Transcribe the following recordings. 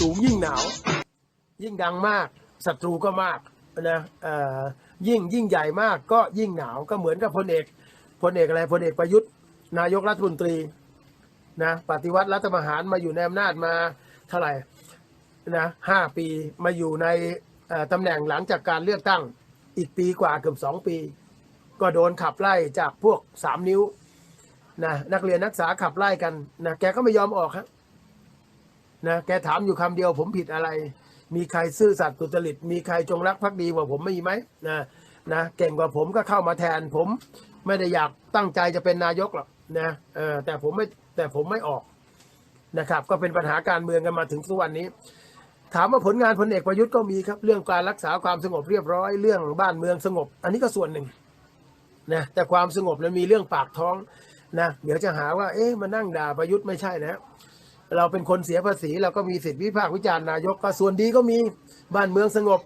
สูงยิ่งหนาว ยิ่งดังมากศัตรูก็มากนะเอ่ยิ่งยิ่งใหญ่มากก็ยิ่งหนาวก็เหมือนกับพลเอกพลเอกอะไรพลเอกประยุทธ์ นายกรัฐมนตรีนะปฏิวัติรัฐประหารมาอยู่ในอำนาจมาเท่าไหร่นะห้าปีมาอยู่ในตำแหน่งหลังจากการเลือกตั้งอีกปีกว่าเกือบสองปี ก็โดนขับไล่จากพวกสามนิ้วนะนักเรียนนักศึกษาขับไล่กันนะแกก็ไม่ยอมออกครับ นะแกถามอยู่คำเดียวผมผิดอะไร มีใครซื่อสัตย์สุจริต มีใครจงรักภักดีกว่าผมไม่มีไหมนะนะเก่งกว่าผมก็เข้ามาแทนผมไม่ได้อยากตั้งใจจะเป็นนายกหรอกนะเออแต่ผมไม่แต่ผมไม่ออกนะครับ ก็เป็นปัญหาการเมืองกันมาถึงทุกวันนี้ ถามว่าผลงานพลเอกประยุทธ์ก็มีครับ เรื่องการรักษาความสงบเรียบร้อย เรื่องบ้านเมืองสงบ อันนี้ก็ส่วนหนึ่งนะแต่ความสงบนั้นมีเรื่องปากท้องนะเดี๋ยวจะหาว่าเอ๊ะมานั่งด่าประยุทธ์ไม่ใช่นะ เราเป็นคนเสียภาษีเราก็มีสิทธิวิพากษ์วิจารณ์นายกก็ส่วนดีก็มีบ้านเมืองสงบ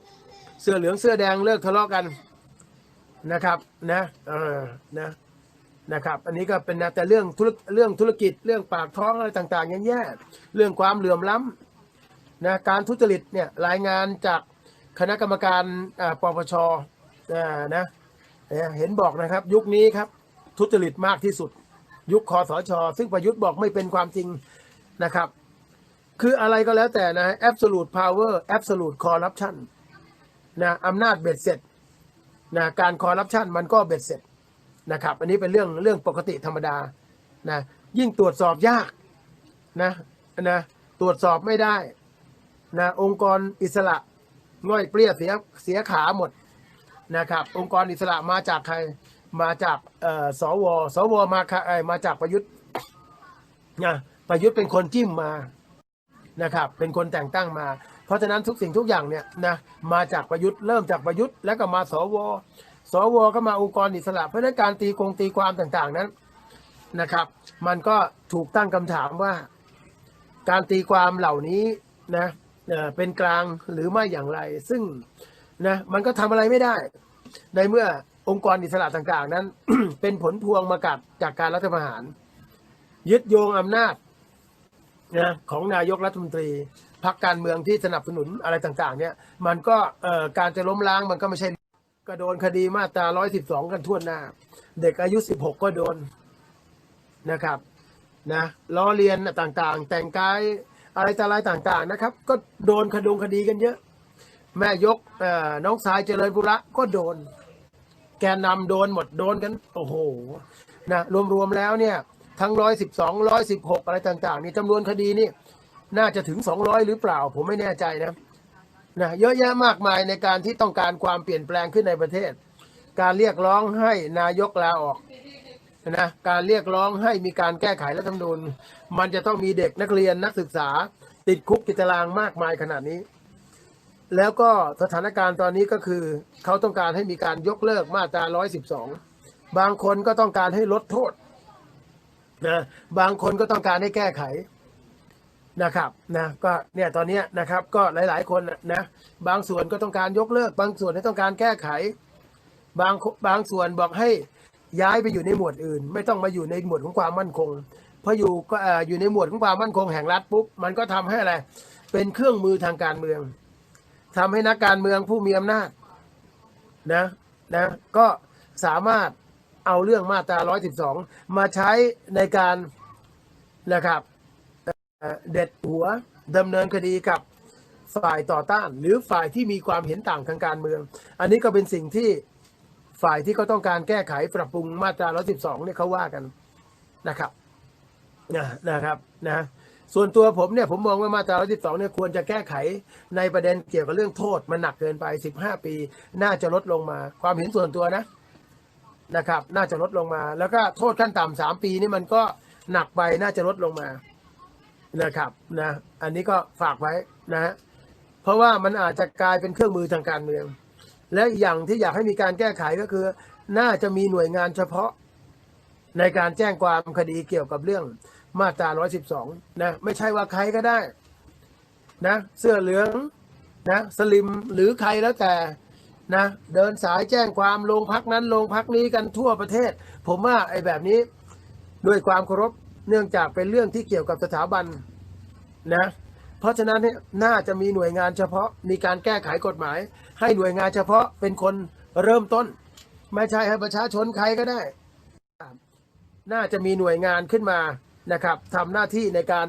เสื้อเหลืองเสื้อแดงเลิกทะเลาะกันนะครับนะเออนะนะครับ อันนี้ก็เป็นนะแต่เรื่องธุรเรื่องธุรกิจเรื่องปากท้องอะไรต่างๆยังแย่เรื่องความเหลื่อมล้ำนะการทุจริตเนี่ยรายงานจากคณะกรรมการปปชนะเนี่ยเห็นบอกนะครับ ยุคนี้ครับทุจริตมากที่สุด ยุคคอสช ซึ่งประยุทธ์บอกไม่เป็นความจริง นะครับ คืออะไรก็แล้วแต่นะ absolute power absolute corruption นะอำนาจเบ็ดเสร็จนะการคอร์รัปชันมันก็เบ็ดเสร็จนะครับ อันนี้เป็นเรื่องเรื่องปกติธรรมดานะยิ่งตรวจสอบยากนะนะตรวจสอบไม่ได้นะองค์กรอิสระง่อยเปรี้ยเสียเสียขาหมดนะครับ องค์กรอิสระมาจากใครมาจากเอ่อสวสวมาค่ะเอ่อมาจากประยุทธ์นะ ประยุทธ์เป็นคนจิ้มมานะครับเป็นคนแต่งตั้งมา เพราะฉะนั้นทุกสิ่งทุกอย่างเนี่ยนะมาจากประยุทธ์เริ่มจากประยุทธ์แล้วก็มาสว สวก็มาองค์กรอิสระ เพราะนั้นการตีกงตีความต่างๆนั้นนะครับ มันก็ถูกตั้งคำถามว่า การตีความเหล่านี้นะเป็นกลางหรือไม่อย่างไร ซึ่งนะมันก็ทำอะไรไม่ได้ ในเมื่อองค์กรอิสระต่างๆ นั้น เป็นผลพวงมากับจากการรัฐประหาร ยึดโยงอำนาจ นะของนายกรัฐมนตรีพรรคการเมืองที่สนับสนุนอะไรต่างๆ เนี่ยมันก็การจะล้มล้างมันก็ไม่ใช่ก็โดนคดีมาตรา 112 กันทั่วหน้า เด็กอายุ 16 ก็โดนนะครับนะล้อเลียนต่างๆ แต่งกายอะไรต่อะไรต่างๆนะครับ ก็โดนคดงคดีกันเยอะ แม่ยกน้องสายเจริญบุระก็โดน แกนนำโดนหมดโดนกัน โอ้โหนะรวมๆแล้วเนี่ย ทั้งร้อยสิบสองร้อยสิบหกอะไรต่างๆนี่จำนวนคดีนี่น่าจะถึงสองร้อยหรือเปล่า ผมไม่แน่ใจนะนะเยอะแยะมากมายในการที่ต้องการความเปลี่ยนแปลงขึ้นในประเทศ การเรียกร้องให้นายกลาออกนะการเรียกร้องให้มีการแก้ไขรัฐธรรมนูญมันจะต้องมีเด็กนักเรียนนักศึกษา ติดคุกติดตารางมากมายขนาดนี้ แล้วก็สถานการณ์ตอนนี้ก็คือ เขาต้องการให้มีการยกเลิกมาตรา 112 บางคนก็ต้องการให้ลดโทษ นะบางคนก็ต้องการให้แก้ไขนะครับนะก็เนี่ยตอนนี้นะครับก็หลาย ๆ คนนะนะบางส่วนก็ต้องการยกเลิก บางส่วนให้ต้องการแก้ไข บางบางส่วนบอกให้ย้ายไปอยู่ในหมวดอื่น ไม่ต้องมาอยู่ในหมวดของความมั่นคงพราะอยู่ก็เอ่ออยู่ในหมวดของความมั่นคงแห่งรัฐปุ๊บมันก็ทำให้อะไรเป็นเครื่องมือทางการเมืองทำให้นักการเมืองผู้มีอำนาจนะนะก็สามารถ เอาเรื่องมาตรา 112 มาใช้ในการนะครับเด็ดหัวดำเนินคดีกับฝ่ายต่อต้าน หรือฝ่ายที่มีความเห็นต่างทางการเมือง อันนี้ก็เป็นสิ่งที่ฝ่ายที่เขาต้องการแก้ไขปรับปรุงมาตรา 112 เนี่ยเขาว่ากันนะครับนะนะครับนะส่วนตัวผมเนี่ยผมมองว่ามาตรา 112 เนี่ยควรจะแก้ไขในประเด็นเกี่ยวกับเรื่องโทษมันหนักเกินไป 15 ปี น่าจะลดลงมาความเห็นส่วนตัวนะ นะครับ น่าจะลดลงมา แล้วก็โทษขั้นต่ำสามปีนี่มันก็หนักไปน่าจะลดลงมานะครับนะอันนี้ก็ฝากไว้นะฮะเพราะว่ามันอาจจะกลายเป็นเครื่องมือทางการเมือง และอีกอย่างที่อยากให้มีการแก้ไขก็คือ น่าจะมีหน่วยงานเฉพาะ ในการแจ้งความคดีเกี่ยวกับเรื่องมาตรา 112 นะ ไม่ใช่ว่าใครก็ได้นะ เสื้อเหลืองนะ สลิมหรือใครแล้วแต่ นะเดินสายแจ้งความโรงพักนั้นโรงพักนี้กันทั่วประเทศ ผมว่าไอ้แบบนี้ด้วยความเคารพเนื่องจากเป็นเรื่องที่เกี่ยวกับสถาบันนะเพราะฉะนั้นเนี่ยน่าจะมีหน่วยงานเฉพาะมีการแก้ไขกฎหมาย ให้หน่วยงานเฉพาะเป็นคนเริ่มต้น ไม่ใช่ให้ประชาชนใครก็ได้ น่าจะมีหน่วยงานขึ้นมานะครับทำหน้าที่ในการ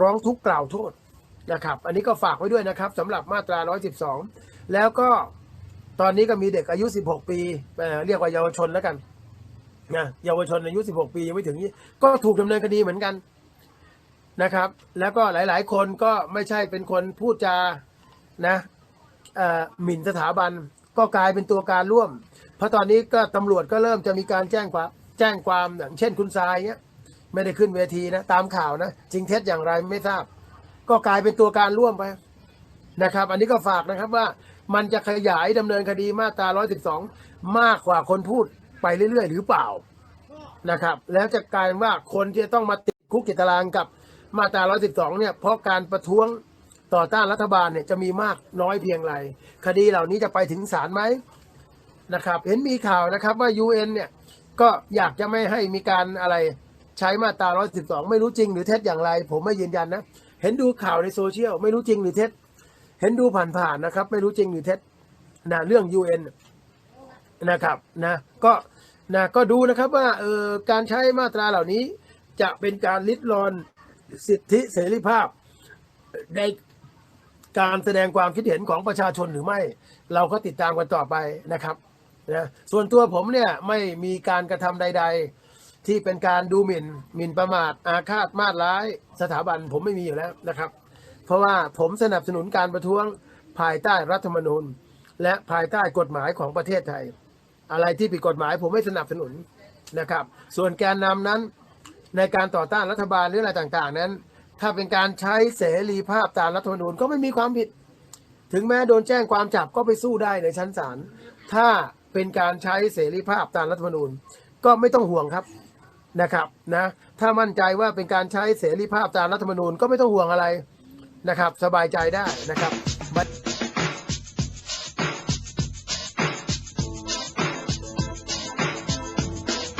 ร้องทุกข์กล่าวโทษนะครับ อันนี้ก็ฝากไว้ด้วยนะครับสำหรับมาตรา 112 แล้วก็ ตอนนี้ก็มีเด็กอายุ 16 ปีเรียกว่าเยาวชนแล้วกันนะเยาวชนอายุ 16 ปียังไม่ถึงนี้ ก็ถูกดำเนินคดีเหมือนกันนะครับ แล้วก็หลาย ๆ คนก็ไม่ใช่เป็นคนพูดจานะอ่อหมิ่นสถาบันก็กลายเป็นตัวการร่วม เพราะตอนนี้ก็ตำรวจก็เริ่มจะมีการแจ้งความแจ้งความอย่างเช่นคุณทรายเนี้ยไม่ได้ขึ้นเวทีนะตามข่าวนะจริงเท็จอย่างไรไม่ทราบ ก็กลายเป็นตัวการร่วมไปนะครับ อันนี้ก็ฝากนะครับว่า มันจะขยายดำเนินคดีมาตรา 112 มากกว่าคนพูดไปเรื่อย ๆ หรือเปล่านะครับ แล้วจะกลายว่าคนที่ต้องมาติดคุกติดตารางกับมาตรา 112 เนี่ยเพราะการประท้วงต่อต้านรัฐบาลเนี่ยจะมีมากน้อยเพียงไร คดีเหล่านี้จะไปถึงศาลไหมนะครับ เห็นมีข่าวนะครับว่า UN เนี่ยก็อยากจะไม่ให้มีการอะไรใช้มาตรา 112 ไม่รู้จริงหรือเท็จอย่างไร ผมไม่ยืนยันนะ เห็นดูข่าวในโซเชียลไม่รู้จริงหรือเท็จ เห็นดูผ่านๆนะครับ ไม่รู้จริงหรือเท็จนะเรื่อง UN นะครับนะก็นะก็ดูนะครับว่าเออการใช้มาตราเหล่านี้ จะเป็นการลิดรอนสิทธิเสรีภาพในการแสดงความคิดเห็นของประชาชนหรือไม่ เราก็ติดตามกันต่อไปนะครับนะส่วนตัวผมเนี่ยไม่มีการกระทำใด ๆ ที่เป็นการดูหมิ่นหมิ่นประมาทอาฆาตมาตร้ายสถาบันผมไม่มีอยู่แล้วนะครับ เพราะว่าผมสนับสนุนการประท้วงภายใต้รัฐธรรมนูญ และภายใต้กฎหมายของประเทศไทย อะไรที่ผิดกฎหมายผมไม่สนับสนุนนะครับ ส่วนแกนนำนั้นในการต่อต้านรัฐบาลหรืออะไรต่างๆ นั้น ถ้าเป็นการใช้เสรีภาพตามรัฐธรรมนูญก็ไม่มีความผิด ถึงแม้โดนแจ้งความจับก็ไปสู้ได้ในชั้นศาลถ้าเป็นการใช้เสรีภาพตามรัฐธรรมนูญก็ไม่ต้องห่วงครับนะครับนะถ้ามั่นใจว่าเป็นการใช้เสรีภาพตามรัฐธรรมนูญก็ไม่ต้องห่วงอะไร นะครับ สบายใจได้นะครับ